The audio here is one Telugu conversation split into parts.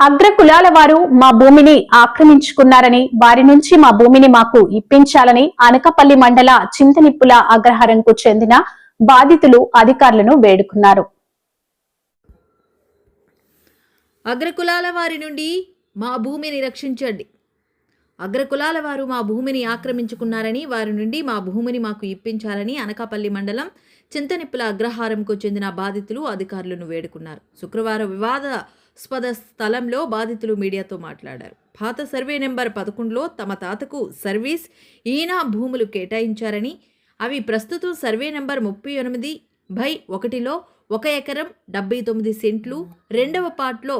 అగ్ర కులాల వారు మా భూమిని ఆక్రమించుకున్నారని వారి నుంచి మా భూమిని మాకు ఇప్పించాలని అనకపల్లి మండల చింతనిప్పుల అగ్రహారంకు చెందిన బాధితులు అధికారులను వేడుకున్నారు. అగ్రకులాల వారి నుండి మా భూమిని రక్షించండి. అగ్రకులాల వారు మా భూమిని ఆక్రమించుకున్నారని వారి నుండి మా భూమిని మాకు ఇప్పించాలని అనకాపల్లి మండలం చింతనిప్పుల అగ్రహారంకు చెందిన బాధితులు అధికారులను వేడుకున్నారు. శుక్రవారం వివాద స్పద స్థలంలో బాధితులు మీడియాతో మాట్లాడారు. పాత సర్వే నెంబర్ పదకొండులో తమ తాతకు సర్వీస్ ఈనా భూములు కేటాయించారని అవి ప్రస్తుతం సర్వే నెంబర్ ముప్పై ఎనిమిది బై ఒకటిలో ఒక ఎకరం డెబ్బై తొమ్మిది సెంట్లు రెండవ పార్ట్లో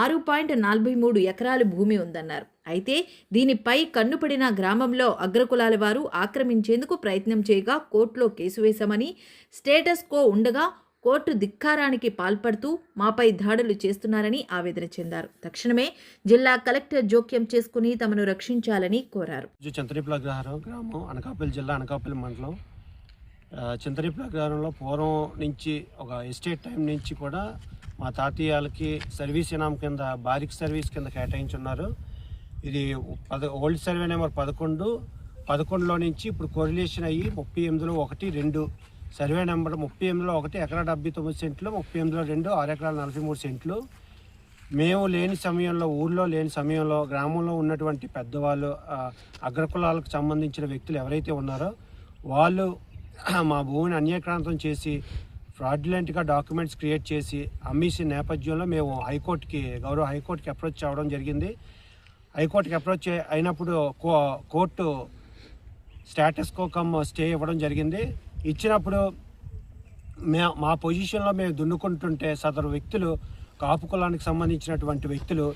ఆరు పాయింట్ నలభై మూడు ఎకరాలు భూమి ఉందన్నారు. అయితే దీనిపై కన్నుపడిన గ్రామంలో అగ్రకులాల వారు ఆక్రమించేందుకు ప్రయత్నం చేయగా కోర్టులో కేసు వేశామని స్టేటస్ కో ఉండగా కోర్టు ధిక్కారానికి పాల్పడుతూ మాపై దాడులు చేస్తున్నారని ఆవేదన చెందారు. తక్షణమే జిల్లా కలెక్టర్ జోక్యం చేసుకుని తమను రక్షించాలని కోరారు. ఇది చింతరిపుల గ్రామం అనకాపల్లి జిల్లా అనకాపల్లి మండలం. చింతరిపుల పూర్వం నుంచి ఒక ఎస్టేట్ టైం నుంచి కూడా మా తాతయ్యలకి సర్వీస్ ఇనాం కింద బారిక్ సర్వీస్ కింద కేటాయించున్నారు. ఇది పద ఓల్డ్ సర్వే నెంబర్ పదకొండు. పదకొండులో నుంచి ఇప్పుడు కోరిలేషన్ అయ్యి ముప్పై ఎనిమిదిలో ఒకటి రెండు సర్వే నెంబర్ ముప్పై ఎనిమిదిలో ఒకటి ఎకరా డెబ్బై తొమ్మిది సెంట్లు ముప్పై ఎనిమిదిలో రెండు ఆరు ఎకరాల నలభై మూడు సెంట్లు. మేము లేని సమయంలో ఊర్లో లేని సమయంలో గ్రామంలో ఉన్నటువంటి పెద్దవాళ్ళు అగ్రకులాలకు సంబంధించిన వ్యక్తులు ఎవరైతే ఉన్నారో వాళ్ళు మా భూమిని అన్యక్రాంతం చేసి ఫ్రాడ్యులెంట్గా డాక్యుమెంట్స్ క్రియేట్ చేసి అమ్మేసిన నేపథ్యంలో మేము హైకోర్టుకి గౌరవ హైకోర్టుకి అప్రోచ్ అవ్వడం జరిగింది. హైకోర్టుకి అప్రోచ్ అయినప్పుడు కో కోర్టు స్టేటస్ కోకమ్ స్టే ఇవ్వడం జరిగింది. ఇచ్చినప్పుడు మే మా పొజిషన్లో మేము దున్నుకుంటుంటే సదరు వ్యక్తులు కాపు కులానికి సంబంధించినటువంటి వ్యక్తులు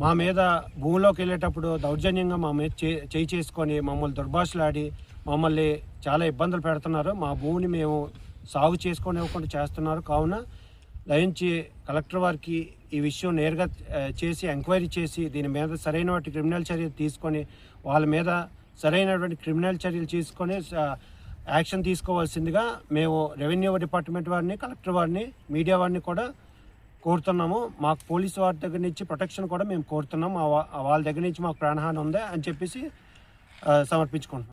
మా మీద భూమిలోకి వెళ్ళేటప్పుడు దౌర్జన్యంగా మా మీద చే చేయి చేసుకొని మమ్మల్ని దుర్భాషలాడి మమ్మల్ని చాలా ఇబ్బందులు పెడుతున్నారు. మా భూమిని మేము సాగు చేసుకొని ఇవ్వకుండా చేస్తున్నారు. కావున దయించి కలెక్టర్ వారికి ఈ విషయం నేరుగా చేసి ఎంక్వైరీ చేసి దీని మీద సరైనటువంటి క్రిమినల్ చర్యలు తీసుకొని వాళ్ళ మీద సరైనటువంటి క్రిమినల్ చర్యలు తీసుకొని యాక్షన్ తీసుకోవాల్సిందిగా మేము రెవెన్యూ డిపార్ట్మెంట్ వారిని కలెక్టర్ వారిని మీడియా వారిని కూడా కోరుతున్నాము. మాకు పోలీసు వారి దగ్గర నుంచి ప్రొటెక్షన్ కూడా మేము కోరుతున్నాం. వాళ్ళ దగ్గర నుంచి మాకు ప్రాణహాని ఉంది అని చెప్పేసి సమర్పించుకుంటున్నాం.